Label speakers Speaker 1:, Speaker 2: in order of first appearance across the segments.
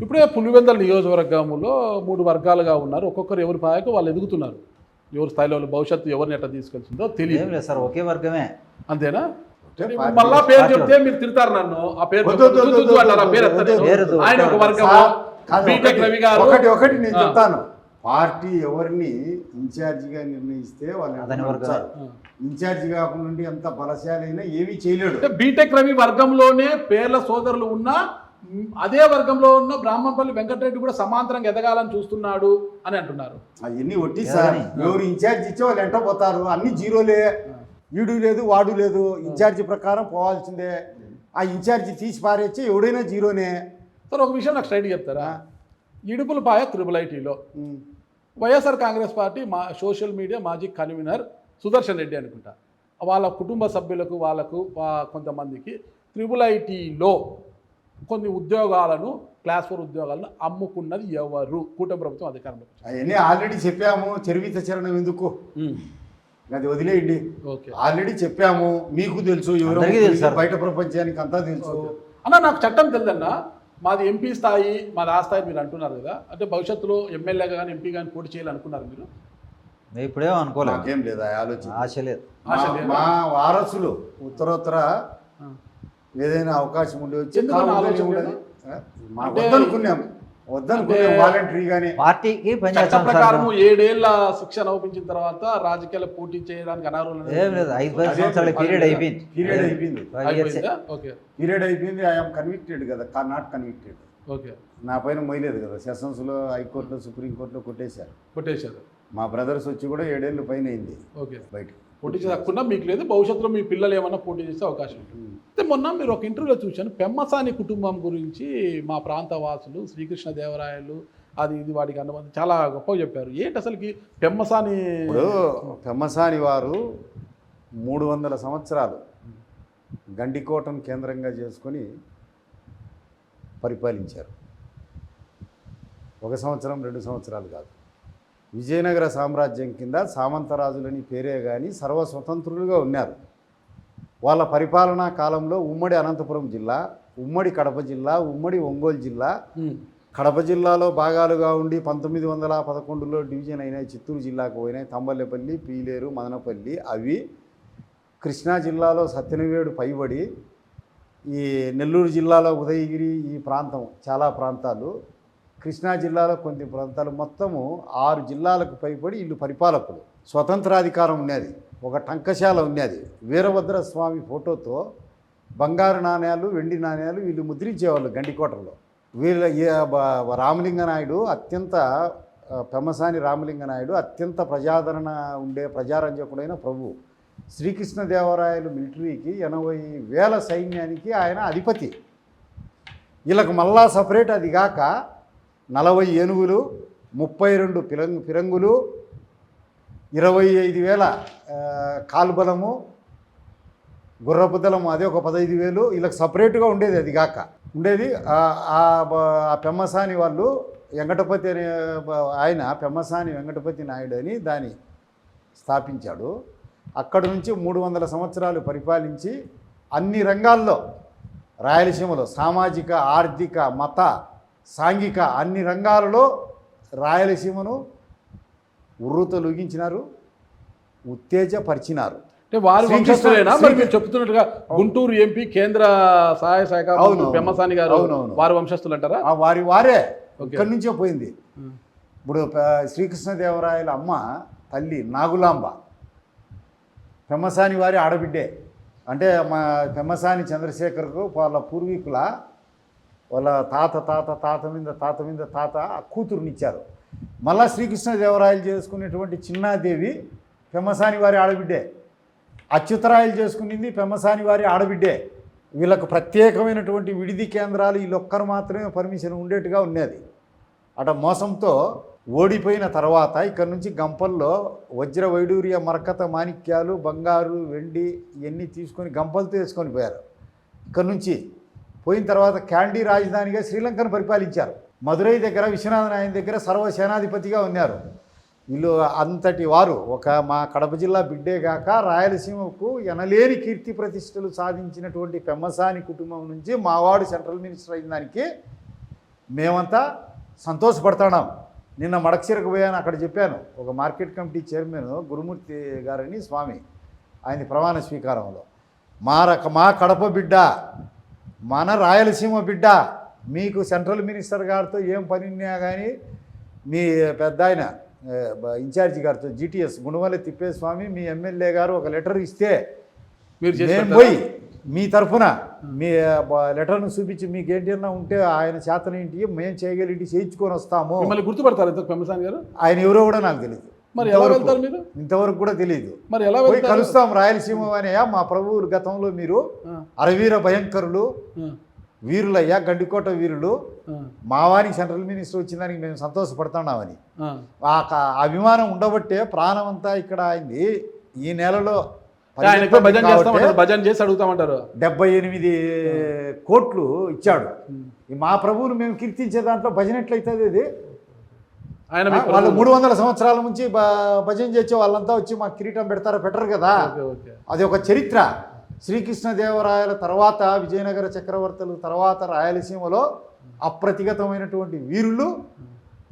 Speaker 1: ఇప్పుడే పులివెందల నియోజకవర్గంలో మూడు వర్గాలుగా ఉన్నారు. ఒక్కొక్కరు ఎవరి పాయకు వాళ్ళు ఎదుగుతున్నారు. ఎవరి స్థాయిలో వాళ్ళు భవిష్యత్తు ఎవరిని ఎట్లా తీసుకెళ్తుందో
Speaker 2: ఏం
Speaker 1: తెలియదు
Speaker 2: లేదు సార్ ఒకే వర్గమే.
Speaker 1: అంతేనా? మళ్ళా పేరు
Speaker 2: పార్టీ
Speaker 1: చెప్తే మీరు తిడతారు నన్ను. ఆ పేరు అంటారు. ఆ. ఆయన ఒక వర్గము. బీటెక్
Speaker 3: ఒకటి-
Speaker 1: రవి గారు.
Speaker 3: ఒకటి ఒకటి నేను. చెప్తాను. పార్టీ ఎవరిని ఇన్ఛార్జిగా నిర్ణయిస్తే. ఉంచాలి. ఇన్ఛార్జి కాకుండా ఎంత బలశాలైనా ఏమీ చేయలేడు.
Speaker 1: అంటే బీటెక్ రవి వర్గంలోనే పేర్ల సోదరులు ఉన్నా అదే వర్గంలో ఉన్న బ్రాహ్మణపల్లి వెంకటరెడ్డి కూడా సమాంతరంగా ఎదగాలని చూస్తున్నాడు అని అంటున్నారు.
Speaker 3: అవన్నీ ఒట్టి సార్? ఎవరు ఇన్ఛార్జ్ ఇచ్చే వాళ్ళు ఎంట పోతారు? అన్ని జీరోలే. ఈడు లేదు వాడు లేదు. ఇన్ఛార్జి ప్రకారం పోవాల్సిందే. ఆ ఇన్ఛార్జి తీసి పారేచ్చి ఎవడైనా జీరోనే.
Speaker 1: సార్ ఒక విషయం నాకు స్ట్రైట్ చెప్తారా? ఇడుపులపాయ త్రిబుల్ ఐటీలో. వైఎస్ఆర్ కాంగ్రెస్ పార్టీ మా సోషల్ మీడియా మాజీ కన్వీనర్ సుదర్శన్ రెడ్డి అనుకుంటా. వాళ్ళ కుటుంబ సభ్యులకు వాళ్ళకు వా- కొంతమందికి త్రిబుల్ ఐటీలో కొన్ని ఉద్యోగాలను క్లాస్ ఫోర్ ఉద్యోగాలను అమ్ముకున్నది ఎవరు? కూటమి ప్రభుత్వం అధికారంలోకి.
Speaker 3: అవన్నీ ఆల్రెడీ చెప్పాము. చరివిత చరణం ఎందుకు? అది వదిలేయండి.
Speaker 1: ఓకే.
Speaker 3: ఆల్రెడీ చెప్పాము. మీకు తెలుసు ఎవరో. బయట ప్రపంచానికి అంతా తెలుసు.
Speaker 1: అన్న నాకు చట్టం తెలియదన్నా. మాది ఎంపీ స్థాయి మాది ఆ స్థాయి మీరు అంటున్నారు కదా. అంటే భవిష్యత్తులో ఎమ్మెల్యేగా కానీ ఎంపీ కానీ పోటీ చేయాలనుకున్నారు మీరు?
Speaker 2: ఇప్పుడేం అనుకోలేదు.
Speaker 3: నాకేం లేదు ఆ ఆలోచన.
Speaker 2: ఆశ లేదు.
Speaker 3: మా- వారసులు ఉత్తరోత్తర. ఏదైనా అవకాశం ఉండి
Speaker 1: ఆలోచన
Speaker 3: ఉండదు.
Speaker 1: లేదా?
Speaker 3: ఆ? మా
Speaker 1: అంటే-
Speaker 3: వద్దనుకున్నాం వద్దనుకున్నాం
Speaker 1: అంటే-
Speaker 3: వాలంటరీగానే
Speaker 2: పార్టీకి
Speaker 1: చట్ట
Speaker 2: పనిచేస్తాం
Speaker 1: ప్రకారం
Speaker 2: సార్
Speaker 1: ఏడేళ్ళ శిక్షణ ఒప్పించిన తర్వాత రాజకీయాల్లో పోటీ చేయడానికి అనర్హులు
Speaker 2: ఏం లేదు ఐదు పది
Speaker 3: అదే
Speaker 2: సంవత్సరాల
Speaker 3: పది
Speaker 2: పీరియడ్ అయిపోయింది.
Speaker 3: పీరియడ్ అయిపోయింది.
Speaker 1: అయిపోయిందా? ఓకే.
Speaker 3: పీరియడ్ అయిపోయింది ఐఎమ్ కన్విక్టెడ్ కదా. Not convicted
Speaker 1: okay.
Speaker 3: నా పైన మొయ్యలేదు కదా. సెషన్స్లో హైకోర్టులో సుప్రీంకోర్టులో కొట్టేశారు.
Speaker 1: కొట్టేశారు.
Speaker 3: మా బ్రదర్స్ వచ్చి కూడా ఏడేళ్ళు పైన అయింది
Speaker 1: ఓకే.
Speaker 3: బయటకు.
Speaker 1: పోటీ చేయకుండా మీకు లేదు భవిష్యత్తులో మీ పిల్లలు ఏమన్నా పోటీ చేసే అవకాశం ఉంటుంది. అయితే మొన్న మీరు ఒక ఇంటర్వ్యూలో చూశాను పెమ్మసాని కుటుంబం గురించి మా ప్రాంత వాసులు శ్రీకృష్ణ దేవరాయలు అది ఇది వాడికి అనుబంధం చాలా గొప్పగా చెప్పారు. ఏంటి అసలుకి పెమ్మసాని?
Speaker 3: ఇప్పుడు పెమ్మసాని వారు మూడు వందల సంవత్సరాలు గండికోటను కేంద్రంగా చేసుకొని పరిపాలించారు. ఒక సంవత్సరం రెండు సంవత్సరాలు కాదు. విజయనగర సామ్రాజ్యం కింద సామంతరాజులని పేరే కానీ సర్వస్వతంత్రులుగా ఉన్నారు. వాళ్ళ పరిపాలనా కాలంలో ఉమ్మడి అనంతపురం జిల్లా ఉమ్మడి కడప జిల్లా ఉమ్మడి ఒంగోలు జిల్లా కడప జిల్లాలో భాగాలుగా ఉండి పంతొమ్మిది వందల పదకొండులో డివిజన్ అయినాయి చిత్తూరు జిల్లాకు పోయినాయి తంబల్లపల్లి పీలేరు మదనపల్లి అవి. కృష్ణా జిల్లాలో సత్యనవేడు పైబడి ఈ నెల్లూరు జిల్లాలో ఉదయగిరి ఈ ప్రాంతం చాలా ప్రాంతాలు. కృష్ణా జిల్లాలో కొన్ని ప్రాంతాలు మొత్తము ఆరు జిల్లాలకు పైబడి వీళ్ళు పరిపాలకులు. స్వతంత్రాధికారం ఉన్నది. ఒక టంకశాల ఉన్నది. వీరభద్ర స్వామి ఫోటోతో బంగారు నాణ్యాలు వెండి నాణ్యాలు వీళ్ళు ముద్రించేవాళ్ళు గండికోటలో వీళ్ళ రామలింగ నాయుడు అత్యంత ఆ, పెమ్మసాని రామలింగ నాయుడు అత్యంత ప్రజాదరణ ఉండే ప్రజారంజకుడైన ప్రభు. శ్రీకృష్ణదేవరాయలు మిలిటరీకి ఎనభై వేల సైన్యానికి ఆయన అధిపతి. వీళ్ళకు మళ్ళా సపరేట్ అది కాక నలభై ఏనుగులు ముప్పై రెండు పిరంగు ఫిరంగులు ఇరవై ఐదు వేల కాల్బలము గుర్రపు దళము అదే ఒక పదహైదు వేలు. వీళ్ళకి సపరేట్గా ఉండేది అది కాక. ఉండేది ఆ- పెమ్మసాని వాళ్ళు వెంకటపతి అనే ఆయన పెమ్మసాని వెంకటపతి నాయుడు అని దాన్ని స్థాపించాడు. అక్కడి నుంచి మూడు వందల సంవత్సరాలు పరిపాలించి అన్ని రంగాల్లో రాయలసీమలో సామాజిక ఆర్థిక మత సాంఘిక అన్ని రంగాలలో రాయలసీమను ఉర్రుతలుగించినారు ఉత్తేజపరిచినారు.
Speaker 1: అంటే వారి వంశస్థులేనా? మరి మీరు చెప్తున్నట్టుగా గుంటూరు ఎంపీ కేంద్ర సహాయ శాఖ
Speaker 3: అవునవును.
Speaker 1: పెమ్మసాని గారు. వారి వంశస్థులు అంటారా
Speaker 3: ఆ వారి వారే. ఇక్కడి నుంచే పోయింది. ఇప్పుడు శ్రీకృష్ణదేవరాయల అమ్మ తల్లి నాగులాంబ పెమ్మసాని వారి ఆడబిడ్డే. అంటే మా పెమ్మసాని చంద్రశేఖర్కు వాళ్ళ పూర్వీకుల వాళ్ళ తాత తాత తాత మీద తాత మీద తాత ఆ కూతురునిచ్చారు. మళ్ళా శ్రీకృష్ణదేవరాయలు చేసుకునేటువంటి చిన్నాదేవి పెమ్మసాని వారి ఆడబిడ్డే. అచ్యుతరాయలు చేసుకునింది పెమ్మసాని వారి ఆడబిడ్డే. వీళ్ళకు ప్రత్యేకమైనటువంటి విడిది కేంద్రాలు వీళ్ళొక్కరు మాత్రమే పర్మిషన్ ఉండేట్టుగా ఉన్నది. అట మోసంతో ఓడిపోయిన తర్వాత ఇక్కడ నుంచి గంపల్లో వజ్ర వైడూర్య మరకత మాణిక్యాలు బంగారు వెండి ఇవన్నీ తీసుకొని గంపలతో వేసుకొని పోయారు. ఇక్కడ నుంచి పోయిన తర్వాత క్యాండీ రాజధానిగా శ్రీలంకను పరిపాలించారు. మదురై దగ్గర విశ్వనాథన్ ఆయన దగ్గర సర్వసేనాధిపతిగా ఉన్నారు. వీళ్ళు అంతటి వారు. ఒక మా కడప జిల్లా బిడ్డే కాక రాయలసీమకు ఎనలేని కీర్తి ప్రతిష్టలు సాధించినటువంటి పెమ్మసాని కుటుంబం నుంచి మావాడు సెంట్రల్ మినిస్టర్ అయిన దానికి మేమంతా సంతోషపడుతున్నాం. నిన్న మడకసిరకు పోయాను అక్కడ చెప్పాను. ఒక మార్కెట్ కమిటీ చైర్మన్ గురుమూర్తి గారని స్వామి ఆయన ప్రమాణ స్వీకారంలో. మా రక మా కడప బిడ్డ మన రాయలసీమ బిడ్డ మీకు సెంట్రల్ మినిస్టర్ గారితో ఏం పని ఉన్నా కానీ మీ పెద్ద ఆయన ఇన్ఛార్జి గారితో జీటీఎస్ గుణవల్లి తిప్పేస్వామి మీ ఎమ్మెల్యే గారు ఒక లెటర్ ఇస్తే
Speaker 1: పెడతారా?
Speaker 3: పోయి మీ తరఫున మీ లెటర్ను చూపించి మీకు ఏంటన్నా ఉంటే ఆయన చేతనేంటి మేము చేయగలిగి చేయించుకొని వస్తాము.
Speaker 1: మిమ్మల్ని గుర్తుపడతారు ఇంతకు పెమ్మసాని గారు?
Speaker 3: ఆయన ఎవరో కూడా నాకు తెలియదు
Speaker 1: మరి ఎలా వెళ్తారు మీరు?
Speaker 3: ఇంతవరకు కూడా తెలియదు
Speaker 1: మరి ఎలా
Speaker 3: పోయి కలుస్తాం రాయలసీమ అనేయా మా ప్రభువులు గతంలో మీరు అరవీర భయంకరులు వీరులయ్యా గండికోట వీరులు మావానికి సెంట్రల్ మినిస్టర్ వచ్చిందానికి మేము సంతోషపడుతున్నామని.
Speaker 1: ఆ.
Speaker 3: అభిమానం ఉండబట్టే ప్రాణం అంతా ఇక్కడ అయింది. ఈ నెలలో
Speaker 1: భజన చేసి అడుగుతామంటారు.
Speaker 3: డెబ్బై ఎనిమిది కోట్లు ఇచ్చాడు. మా ప్రభువును మేము కీర్తించే దాంట్లో భజన ఎట్లయితుంది ఇది
Speaker 1: ఆయన
Speaker 3: వాళ్ళు మూడు వందల సంవత్సరాల నుంచి భజన చేసే వాళ్ళంతా వచ్చి మాకు కిరీటం పెడతారా పెట్టరు కదా. అది ఒక చరిత్ర. శ్రీకృష్ణదేవరాయల తర్వాత విజయనగర చక్రవర్తులు తర్వాత రాయలసీమలో అప్రతిగతమైనటువంటి వీరులు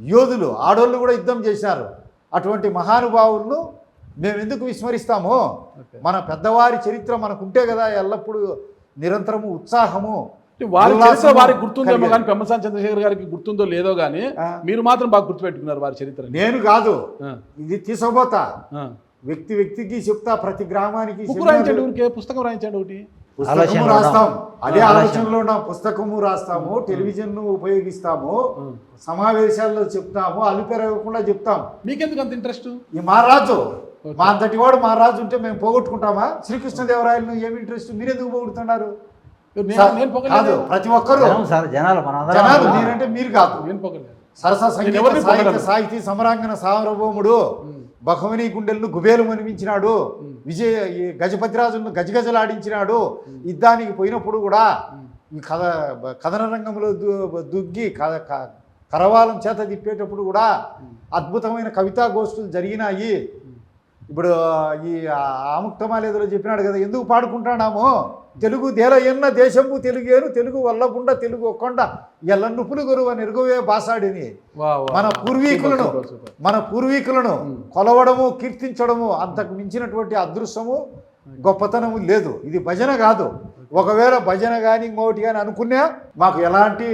Speaker 3: యోధులు ఆడోళ్ళు కూడా యుద్ధం చేశారు. అటువంటి మహానుభావులను మేము ఎందుకు విస్మరిస్తాము. మన పెద్దవారి చరిత్ర మనకుంటే కదా ఎల్లప్పుడూ నిరంతరము ఉత్సాహము.
Speaker 1: వారి చరిత్ర వారికి గుర్తుందేమో. కానీ పెమ్మసాని చంద్రశేఖర్ గారికి గుర్తుందో లేదో కానీ. మీరు మాత్రం బాగా గుర్తుపెట్టుకున్నారు వారి చరిత్ర.
Speaker 3: నేను కాదు. ఇది తీసుకోబోతా. వ్యక్తి వ్యక్తికి చెప్తా ప్రతి గ్రామానికి
Speaker 1: రాయించండి ఊరికే పుస్తకం రాయించండి ఒకటి.
Speaker 3: పుస్తకము రాస్తాం. అదే
Speaker 2: ఆలోచన.
Speaker 3: ఆలోచనలో ఉన్నాం. పుస్తకము రాస్తాము టెలివిజన్ ఉపయోగిస్తాము
Speaker 1: ఆ.
Speaker 3: సమావేశాల్లో చెప్తాము అలుపెరగకుండా చెప్తాం.
Speaker 1: మీకెందుకు అంత ఇంట్రెస్ట్
Speaker 3: ఈ మా రాజు మా అంతటి వాడు మా రాజు ఉంటే మేము పోగొట్టుకుంటామా? శ్రీకృష్ణదేవరాయలను ఏమి ఇంట్రెస్ట్ మీరెందుకు పోగొడుతున్నారు? కాదు ప్రతి ఒక్కరు
Speaker 2: సార్ జనాలు
Speaker 3: జనాలు మీరంటే మీరు కాదు.
Speaker 1: నేను పొగలేదు
Speaker 3: సరస సంగీత సాహిత్య. సాహితీ సమరాంగన సార్వభౌముడు బహుమని గుండెలను గుబేలు మనిపించినాడు విజయ ఈ గజపతిరాజులను గజగజలాడించినాడు. యుద్ధానికి పోయినప్పుడు కూడా ఈ కథ కథన రంగంలో దు- దుగ్గి కథ కరవాలం చేత తిప్పేటప్పుడు కూడా అద్భుతమైన కవితా గోష్ఠులు జరిగినాయి. ఇప్పుడు ఈ ఆముక్తమాలేదులో చెప్పినాడు కదా ఎందుకు పాడుకుంటున్నాము తెలుగు దేల ఎన్న దేశంబు తెలుగేను తెలుగు వల్లపుండ తెలుగు ఒక్కొండ. ఎల్లన్ను పులుగురువ నెరుగువే బాసాడిని.
Speaker 1: వా, వా.
Speaker 3: మన పూర్వీకులను. మన పూర్వీకులను కొలవడము కీర్తించడము అంతకు మించినటువంటి అదృశ్యము గొప్పతనము లేదు. ఇది భజన కాదు. ఒకవేళ భజన కానీ ఇంకొకటి కానీ అనుకున్నా మాకు ఎలాంటి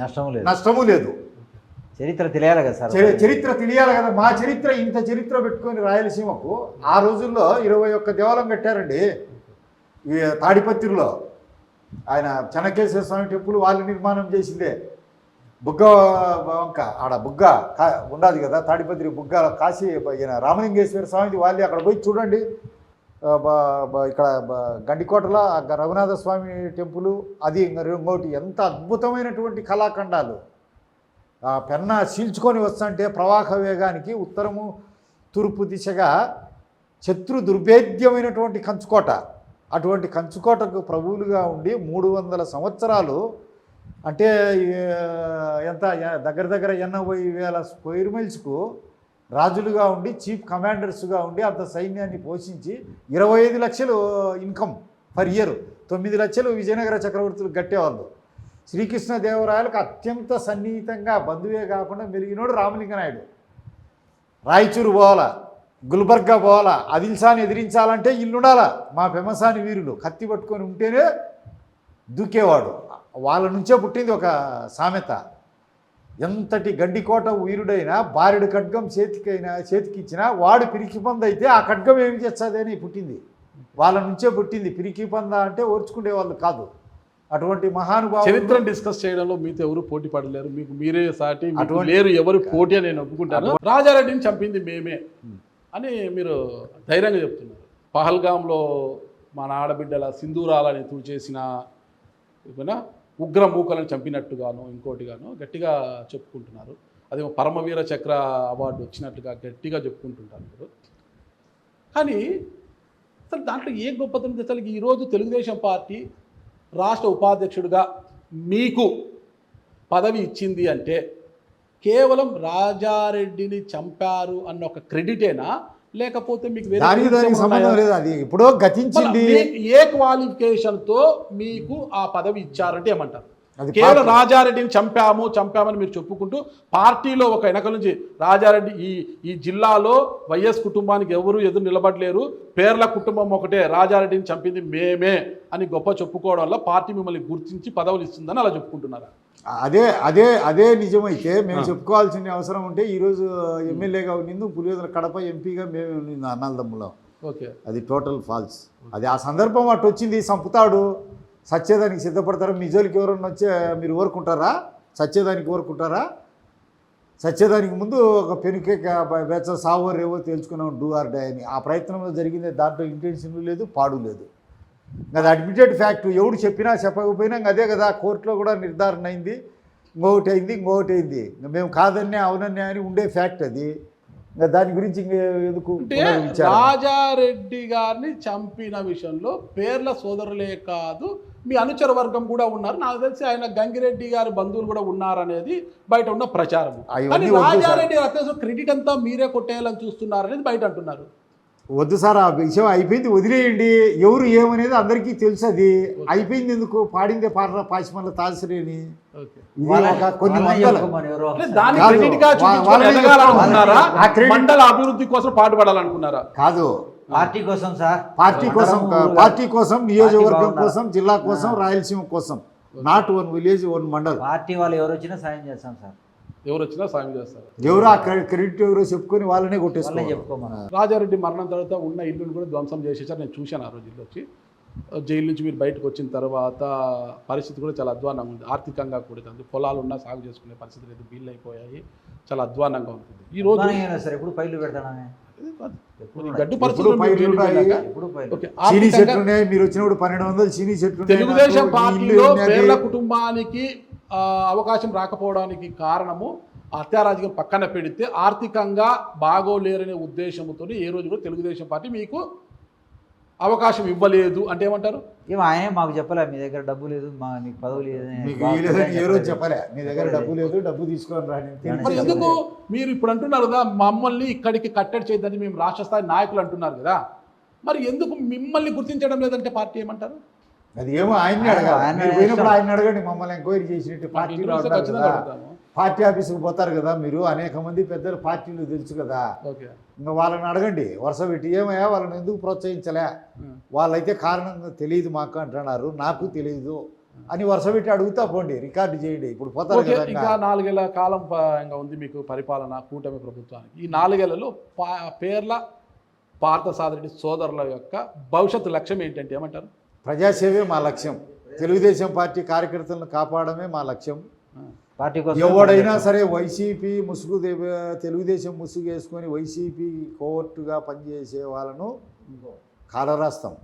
Speaker 2: నష్టం లేదు.
Speaker 3: నష్టము లేదు.
Speaker 2: చరిత్ర తెలియాలి కదా సార్
Speaker 3: చరి- చరిత్ర తెలియాలి కదా. మా చరిత్ర ఇంత చరిత్ర పెట్టుకొని రాయలసీమకు ఆ రోజుల్లో ఇరవై ఒక్క దేవాలయం కట్టారండి. తాడిపత్రిలో ఆయన చెనకేశ్వర స్వామి టెంపుల్ వాళ్ళు నిర్మాణం చేసిందే. బుగ్గ వంక ఆడ బుగ్గ కా ఉండదు కదా తాడిపత్రి బుగ్గ కాశీ ఈయన రామలింగేశ్వర స్వామిది వాళ్ళు అక్కడ పోయి చూడండి. ఇక్కడ గండికోటలో గ- రఘునాథ స్వామి టెంపుల్ అది ఇంకోటి ఎంత అద్భుతమైనటువంటి కళాఖండాలు. ఆ పెన్న చీల్చుకొని వస్తుంటే ప్రవాహ వేగానికి ఉత్తరము తూర్పు దిశగా శత్రు దుర్భేద్యమైనటువంటి కంచుకోట. అటువంటి కంచుకోటకు ప్రభువులుగా ఉండి మూడు వందల సంవత్సరాలు అంటే ఎంత దగ్గర దగ్గర ఎనభై వేల స్క్వేర్ మైల్స్కు రాజులుగా ఉండి చీఫ్ కమాండర్స్గా ఉండి అంత సైన్యాన్ని పోషించి ఇరవై ఐదు లక్షలు ఇన్కమ్ పర్ ఇయర్. తొమ్మిది లక్షలు విజయనగర చక్రవర్తులు కట్టేవాళ్ళు. శ్రీకృష్ణదేవరాయలకు అత్యంత సన్నిహితంగా బంధువే కాకుండా మెలిగినోడు రామలింగనాయుడు. రాయచూరు పోవాలా? గుల్బర్గా పోవాలా? అదిల్సాని ఎదిరించాలంటే ఇల్లుండాలా? మా పెమసాని వీరులు కత్తి పట్టుకొని ఉంటేనే దూకేవాడు. వాళ్ళ నుంచే పుట్టింది ఒక సామెత. ఎంతటి గడ్డికోట వీరుడైనా బారెడు ఖడ్గం చేతికైనా చేతికిచ్చినా వాడు పిరికి పంద అయితే ఆ ఖడ్గం ఏమి చేస్తుంది పుట్టింది. వాళ్ళ నుంచే పుట్టింది. పిరికి పంద అంటే ఓర్చుకునే వాళ్ళు కాదు. అటువంటి మహానుభావులు
Speaker 1: చరిత్రను డిస్కస్ చేయడంలో మీతో ఎవరు పోటీ పడలేరు. మీకు మీరే సాటి
Speaker 3: అటువంటి-
Speaker 1: లేరు ఎవరు పోటీ అని నేను ఒప్పుకుంటాను రాజారెడ్డిని చంపింది మేమే. అని మీరు ధైర్యంగా చెప్తున్నారు. పహల్గాంలో మన ఆడబిడ్డల సింధూరాలని తుడిచేసిన ఏమైనా ఉగ్ర మూకలను చంపినట్టుగాను ఇంకోటిగాను గట్టిగా చెప్పుకుంటున్నారు. అదే పరమవీర చక్ర అవార్డు వచ్చినట్టుగా గట్టిగా చెప్పుకుంటుంటారు మీరు కానీ అసలు దాంట్లో ఏ గొప్పతనం ఉంది? అసలు ఈరోజు తెలుగుదేశం పార్టీ రాష్ట్ర ఉపాధ్యక్షుడిగా మీకు పదవి ఇచ్చింది అంటే కేవలం రాజారెడ్డిని చంపారు అన్న ఒక క్రెడిటేనా? లేకపోతే మీకు
Speaker 3: దానికి దానికి సంబంధం? లేదు అది. ఎప్పుడో గతించింది.
Speaker 1: ఏ క్వాలిఫికేషన్తో మీకు ఆ పదవి ఇచ్చారంటే ఏమంటారు? కేవలం. రాజారెడ్డిని చంపాము చంపామని మీరు చెప్పుకుంటూ పార్టీలో ఒక వెనక నుంచి రాజారెడ్డి ఈ ఈ జిల్లాలో వైఎస్ కుటుంబానికి ఎవరు ఎదురు నిలబడలేరు. పేర్ల కుటుంబం ఒకటే రాజారెడ్డిని చంపింది మేమే అని గొప్ప చెప్పుకోవడం వల్ల పార్టీ మిమ్మల్ని గుర్తించి పదవులు ఇస్తుందని అలా చెప్పుకుంటున్నారా?
Speaker 3: అదే అదే అదే నిజమైతే మేము చెప్పుకోవాల్సిన అవసరం ఉంటే ఈరోజు ఎమ్మెల్యేగా ఉండింది పులివెదుల కడప ఎంపీగా మేము ఉండింది అన్నదమ్ములం
Speaker 1: ఓకే.
Speaker 3: అది టోటల్ ఫాల్స్. అది ఆ సందర్భం అటు వచ్చింది చంపుతాడు సత్యేదానికి సిద్ధపడతారు? మీ జోలికి ఎవరన్నా వచ్చే మీరు ఊరుకుంటారా? సత్యేదానికి ఊరుకుంటారా? సత్యేదానికి ముందు ఒక పెనుకే బెచ్చ సావో రేవో తేల్చుకున్నాం డూ ఆర్ డై అని. ఆ ప్రయత్నంలో జరిగింది దాంట్లో ఇంటెన్షన్ లేదు పాడు లేదు. అది అడ్మిటెడ్ ఫ్యాక్ట్ ఎవడు చెప్పినా చెప్పకపోయినా అదే కదా కోర్టులో కూడా నిర్ధారణ అయింది ఇంకొకటి అయింది ఇంకొకటి అయింది. మేము కాదన్నే అవునన్నే అని ఉండే ఫ్యాక్ట్ అది. ఇంకా దాని గురించి ఎందుకు?
Speaker 1: రాజారెడ్డి గారిని చంపిన విషయంలో పేర్ల సోదరులే కాదు మీ అనుచర వర్గం కూడా ఉన్నారు. నాకు తెలిసి ఆయన గంగిరెడ్డి గారి బంధువులు కూడా ఉన్నారనేది బయట ఉన్న ప్రచారం. రాజారెడ్డి అత్యవసరం క్రెడిట్ అంతా మీరే కొట్టేయాలని చూస్తున్నారనేది బయట అంటున్నారు.
Speaker 3: వద్దు సార్ ఆ విషయం అయిపోయింది వదిలేయండి. ఎవరు ఏమనేది అందరికీ తెలుసు అది అయిపోయింది ఎందుకు? పాడిందే
Speaker 1: ఎదగాలనుకున్నారా?
Speaker 3: ఆ క్రెడిట్-
Speaker 1: మండల అభివృద్ధి కోసం పాటుపడాలనుకున్నారా
Speaker 3: కాదు.
Speaker 2: పార్టీ కోసం సార్.
Speaker 3: పార్టీ కోసం పార్టీ కోసం నియోజకవర్గం. కోసం జిల్లా కోసం రాయలసీమ కోసం. Not one village one mandal.
Speaker 2: Party వాళ్ళు ఎవరు వచ్చినా సాయం చేస్తాం సార్.
Speaker 1: ఎవరు వచ్చినా సాయం చేస్తారు.
Speaker 3: ఎవరు ఆ క్రె- క్రెడిట్ ఎవరో చెప్పుకొని వాళ్ళనే
Speaker 2: వాళ్ళే
Speaker 3: కొట్టేసుకోవాలి
Speaker 2: చెప్పుకోమని
Speaker 1: రాజారెడ్డి మరణం తర్వాత ఉన్న ఇల్లును కూడా ధ్వంసం చేసేసారు. నేను చూశాను ఆ రోజు ఇల్లు వచ్చి. జైలు నుంచి మీరు బయటకు వచ్చిన తర్వాత పరిస్థితి కూడా చాలా అధ్వానంగా ఉంది. ఆర్థికంగా కూడుతుంది పొలాలు ఉన్నా సాగు చేసుకునే పరిస్థితి లేదు. బిల్లు అయిపోయాయి. చాలా అధ్వానంగా ఉంటుంది. ఈ రోజు
Speaker 2: సార్ ఎప్పుడు పైలు
Speaker 1: పరిస్థితులు మీరు
Speaker 3: వచ్చినప్పుడు పన్నెండు వందలు చీనీ చెట్లు ఉన్నాయి.
Speaker 1: తెలుగుదేశం పార్టీలో. పేర్ల కుటుంబానికి అవకాశం రాకపోవడానికి కారణము హత్యారాజకీయం పక్కన పెడితే ఆర్థికంగా బాగోలేరనే ఉద్దేశంతో ఏ రోజు కూడా తెలుగుదేశం పార్టీ మీకు అవకాశం ఇవ్వలేదు అంటే ఏమంటారు?
Speaker 2: ఏమో ఆయనే మాకు చెప్పలే మీ దగ్గర డబ్బు లేదు మా నీకు పదవి లేదు
Speaker 3: ఏ రోజు
Speaker 2: చెప్పలేదు.
Speaker 3: చెప్పలే మీ దగ్గర డబ్బు లేదు డబ్బు తీసుకొని రాని
Speaker 1: మరి ఎందుకు మీరు ఇప్పుడు అంటున్నారు కదా మమ్మల్ని ఇక్కడికి కట్టడి చేయదని మేము రాష్ట్ర స్థాయి నాయకులు అంటున్నారు కదా. మరి ఎందుకు మిమ్మల్ని గుర్తించడం లేదంటే పార్టీ ఏమంటారు?
Speaker 3: అది ఏమో ఆయన్ని
Speaker 2: ఆయన-
Speaker 3: అడగాలి మీరు పోయినప్పుడు. ఆయన అడగండి మమ్మల్ని ఎంక్వైరీ చేసినట్టు పార్టీలో పార్టీ ఆఫీసుకు పోతారు కదా మీరు. అనేక మంది పెద్దలు పార్టీలు తెలుసు కదా.
Speaker 1: ఓకే.
Speaker 3: ఇంకా వాళ్ళని అడగండి. వరుస పెట్టి ఏమయ్యా? వాళ్ళని ఎందుకు ప్రోత్సహించలే? వాళ్ళైతే కారణంగా తెలియదు మాకు అంటున్నారు. నాకు తెలియదు అని వరుస పెట్టి అడుగుతా పోండి. రికార్డు చేయండి. ఇప్పుడు పోతారు కదా
Speaker 1: ఇంకా. నాలుగేళ్ళ కాలం ప- ఇంకా ఉంది మీకు పరిపాలన కూటమి ప్రభుత్వానికి. ఈ నాలుగేళ్ళలో పా పేర్ల పార్థసాదరెడ్డి సోదరుల యొక్క భవిష్యత్తు లక్ష్యం ఏంటంటే ఏమంటారు?
Speaker 3: ప్రజాసేవే మా లక్ష్యం. తెలుగుదేశం పార్టీ కార్యకర్తలను కాపాడమే మా లక్ష్యం.
Speaker 2: పార్టీ కోసం
Speaker 3: ఎవడైనా సరే వైసీపీ ముసుగు తెలుగుదేశం ముసుగు వేసుకొని వైసీపీ కోర్టుగా పనిచేసే వాళ్ళను కాలరాస్తాం.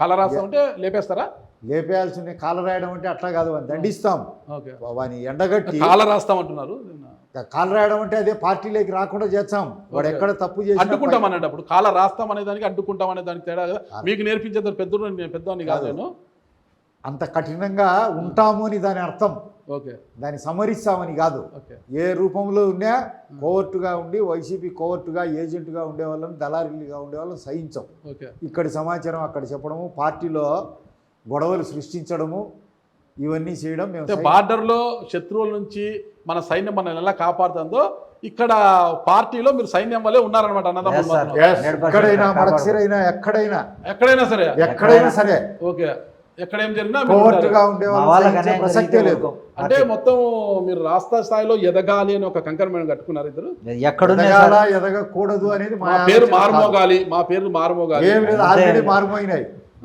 Speaker 1: కాలరాస్తం అంటే లేపేస్తారా?
Speaker 3: లేపేయాల్సిన కాల రాయడం అంటే అట్లా కాదు అని దండిస్తాం.
Speaker 1: ఓకే.
Speaker 3: వాని ఎండగట్టి
Speaker 1: కాలరాస్తాం అంటున్నారు.
Speaker 3: కాల రాయడం అంటే అదే పార్టీలోకి రాకుండా చేస్తాం. వాడు. ఎక్కడ తప్పు చేసినా
Speaker 1: అడ్డుకుంటాం అనేటప్పుడు కాల రాస్తాం అనే దానికి అడ్డుకుంటాం అనే దానికి తేడా కదా. మీకు నేర్పించేది పెద్ద పెద్దవాడిని కాదు నేను.
Speaker 3: అంత కఠినంగా ఉంటాము అని దాని అర్థం.
Speaker 1: ఓకే.
Speaker 3: దాన్ని సమరిస్తామని కాదు. ఏ రూపంలో ఉన్నా కోవర్టుగా ఉండి వైసీపీ కోవర్టుగా ఏజెంట్గా ఉండే వాళ్ళని దళారీలుగా ఉండే వాళ్ళని సహించం ఇక్కడి సమాచారం అక్కడ చెప్పడము పార్టీలో గొడవలు సృష్టించడము ఇవన్నీ చేయడం మేము
Speaker 1: బార్డర్లో శత్రువుల నుంచి మన సైన్యం మనల్ని ఎలా కాపాడుతుందో ఇక్కడ పార్టీలో మీరు సైన్యం వల్లే ఉన్నారనమాట అన్నదమ్ములు
Speaker 2: Yes, sir.
Speaker 1: మాత్రం.
Speaker 3: Yes,
Speaker 2: 100%
Speaker 3: ఎక్కడైనా. మడకసిరైనా ఎక్కడైనా
Speaker 1: ఎక్కడైనా సరే
Speaker 3: ఎక్కడైనా సరే
Speaker 1: ఓకే ఎక్కడ ఏం జరిగినా
Speaker 3: ప్రసక్తే లేదు.
Speaker 1: అంటే మొత్తం మీరు రాష్ట్ర స్థాయిలో ఎదగాలి అని ఒక కంకరమైన కట్టుకున్నారు ఇద్దరు
Speaker 2: సార్
Speaker 3: ఎదగకూడదు అనేది
Speaker 1: మా పేరు. మారుమోగాలి మా పేర్లు మారుమోగాలి
Speaker 3: ఏం లేదు. ఆల్రెడీ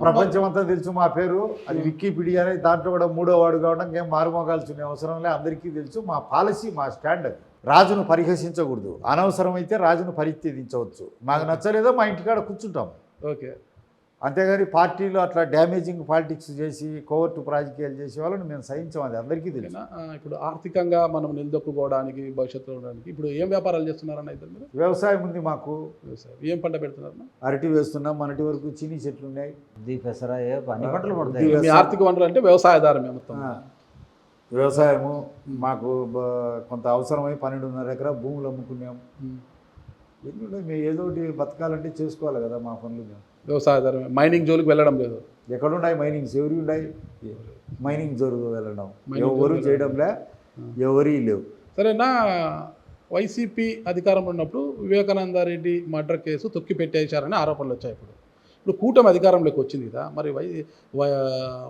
Speaker 3: ప్రపంచం అంతా తెలుసు మా పేరు. అది వికీపీడియా అనేది దాంట్లో కూడా మూడో వాడు కావడం ఏం మారుమోగాల్సిన అవసరం లే. అందరికీ తెలుసు. మా పాలసీ మా స్టాండర్డ్ రాజును పరిహసించకూడదు. అనవసరమైతే రాజును పరిత్యజించవచ్చు. మాకు నచ్చలేదో మా ఇంటికాడ కూర్చుంటాం.
Speaker 1: ఓకే.
Speaker 3: అంతేగాని పార్టీలో అట్లా డ్యామేజింగ్ పాలిటిక్స్ చేసి కోవర్టు రాజకీయాలు చేసే వాళ్ళని మేము సహించాం అది అందరికీ తెలుసు?
Speaker 1: ఆ, ఇప్పుడు ఆర్థికంగా మనం నిలదొక్కుకోవడానికి భవిష్యత్తులో ఉండడానికి ఇప్పుడు ఏం వ్యాపారాలు చేస్తున్నారన్న ఇద్దరు మీరు?
Speaker 3: వ్యవసాయం ఉంది మాకు.
Speaker 1: వ్యవసాయం. ఏం పంట పెడుతున్నారన్న
Speaker 3: అరటి వేస్తున్నాం మనటి వరకు చీనీ చెట్లు ఉన్నాయి.
Speaker 2: ఇది పెసర ఏ అన్ని పంటలు పడతాయి.
Speaker 1: ఆర్థిక వనరులు అంటే వ్యవసాయదారమే మొత్తం.
Speaker 3: వ్యవసాయము మాకు కొంత అవసరమై పన్నెండున్నర ఎకరా భూములు అమ్ముకున్నాం.
Speaker 1: ఉమ్.
Speaker 3: ఎన్ని ఉన్నాయి? మేము ఏదో ఒకటి బతకాలంటే చేసుకోవాలి కదా మా పనులు మేము.
Speaker 1: వ్యవసాయదారమే మైనింగ్ జోలికి వెళ్ళడం లేదు.
Speaker 3: ఎక్కడున్నాయి మైనింగ్స్? ఎవరి ఉన్నాయి మైనింగ్ జరుగు వెళ్ళడం. ఎవరు చేయడంలే ఎవరి లేవు.
Speaker 1: సరేనా వైసీపీ అధికారంలో ఉన్నప్పుడు వివేకానంద రెడ్డి మర్డర్ కేసు తొక్కి పెట్టేశారని ఆరోపణలు వచ్చాయి ఇప్పుడు. ఇప్పుడు కూటమి అధికారంలోకి వచ్చింది కదా మరి Y Y-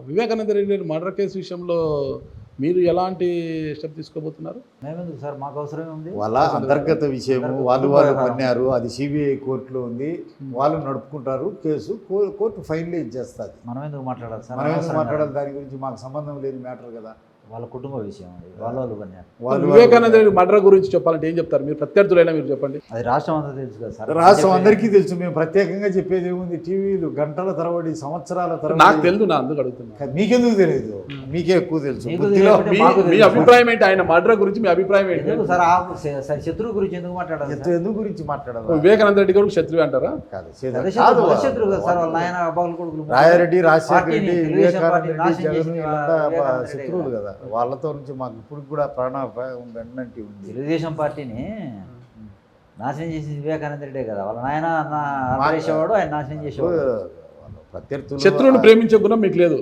Speaker 1: Vivekananda Reddy murder case విషయంలో మీరు ఎలాంటి స్టెప్ తీసుకోబోతున్నారు?
Speaker 2: మేమెందుకు సార్? మాకు అవసరమే ఉంది.
Speaker 3: వాళ్ళ అంతర్గత విషయం వాళ్ళు వాళ్ళు పన్నారు అది సిబిఐ కోర్టులో ఉంది. వాళ్ళు నడుపుకుంటారు. కేసు కో- కోర్టు ఫైనలైజ్ చేస్తుంది
Speaker 2: మనం ఎందుకు మాట్లాడాలి సార్?
Speaker 3: మనం ఎందుకు. మాట్లాడాలి? దాని గురించి మాకు సంబంధం లేని మ్యాటర్ కదా.
Speaker 2: వాళ్ళ కుటుంబ విషయం అది. వాళ్ళ వాళ్ళు
Speaker 1: వివేకానంద రెడ్డి మర్డర్ గురించి చెప్పాలంటే ఏం చెప్తారు? మీరు ప్రత్యర్థులైనా మీరు చెప్పండి.
Speaker 2: అది రాష్ట్రం అంతా తెలుసు కదా సార్.
Speaker 3: రాష్ట్రం అందరికీ తెలుసు. మేము ప్రత్యేకంగా చెప్పేది ఏముంది? టీవీలు గంటల తరబడి సంవత్సరాల
Speaker 1: నాకు
Speaker 3: తరబడి.
Speaker 1: తెలుసు నా అందుకు అడుగుతున్నా.
Speaker 3: మీకెందుకు తెలియదు మీకే ఎక్కువ తెలుసు.
Speaker 1: మీ. అభిప్రాయం ఏంటి? ఆయన మర్డర్ గురించి మీ అభిప్రాయం ఏంటి?
Speaker 2: సార్? ఆ శ- సార్ శత్రువు గురించి ఎందుకు మాట్లాడాలి సార్?
Speaker 3: ఎందుకు గురించి మాట్లాడాలి?
Speaker 1: వివేకానంద రెడ్డి కూడా శత్రువు అంటారా?
Speaker 3: కాదు కాదు
Speaker 2: శత్రువు, సార్. వాళ్ళ నాయన అబ్బాయిల కొడుకులు
Speaker 3: రాయారెడ్డి రాజశేఖర రెడ్డి జగన్
Speaker 2: వివేకానంద రెడ్డి
Speaker 3: శత్రువులు కదా. వాళ్ళతో నుంచి మాకు ఇప్పుడు కూడా ప్రాణాపాయం వెన్నంటి ఉంది.
Speaker 2: తెలుగుదేశం పార్టీని నాశనం చేసింది వివేకానంద రెడ్డే కదా. వాళ్ళ నాయన ఆపరేసేవాడు ఆయన నాశనం చేసేవాడు.
Speaker 3: ప్రత్యర్థులు
Speaker 1: శత్రువుని ప్రేమించే గుణం మీకు లేదు.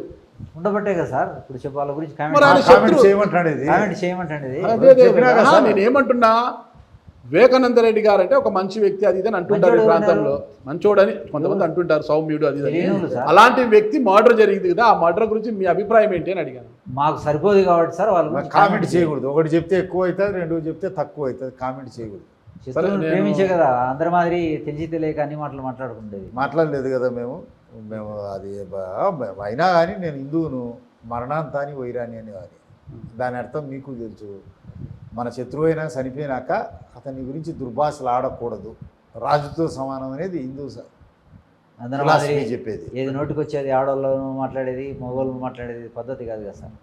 Speaker 2: ఉండబట్టే కదా సార్. ఇప్పుడు చెప్పు వాళ్ళ గురించి కామెంట్
Speaker 3: చేయమంటాడు
Speaker 2: కామెంట్ చేయమంటండి.
Speaker 1: నేను ఏమంటున్నా వివేకానంద రెడ్డి గారు అంటే ఒక మంచి వ్యక్తి అది ఇది అని అంటుంటారు ఈ ప్రాంతంలో. మంచోడని కొంతమంది అంటుంటారు సౌమ్యుడు అది. అలాంటి వ్యక్తి మర్డర్ జరిగింది కదా ఆ మర్డర్ గురించి మీ అభిప్రాయం ఏంటి అని అడిగాను.
Speaker 2: మాకు సరిపోదు కాబట్టి సార్ వాళ్ళ
Speaker 3: కామెంట్ చేయకూడదు. ఒకటి చెప్తే ఎక్కువ అవుతుంది రెండు చెప్తే తక్కువ అవుతుంది కామెంట్ చేయకూడదు.
Speaker 2: ప్రేమించే కదా అందరి మాదిరి తెలిసి తెలియక అన్ని మాటలు మాట్లాడుకుంటేది
Speaker 3: మాట్లాడలేదు కదా మేము. మేము అది అయినా కానీ నేను హిందువును మరణాంతాని వైరాని అని అని దాని అర్థం మీకు తెలుసు. మన శత్రువైనా చనిపోయినాక అతని గురించి దుర్భాషలు ఆడకూడదు. రాజుతో సమానం అనేది హిందూ చెప్పేది.
Speaker 2: ఏది నోటికి వచ్చేది ఆడవాళ్ళు మాట్లాడేది మగవాళ్ళు మాట్లాడేది పద్ధతి కాదు కదా సార్.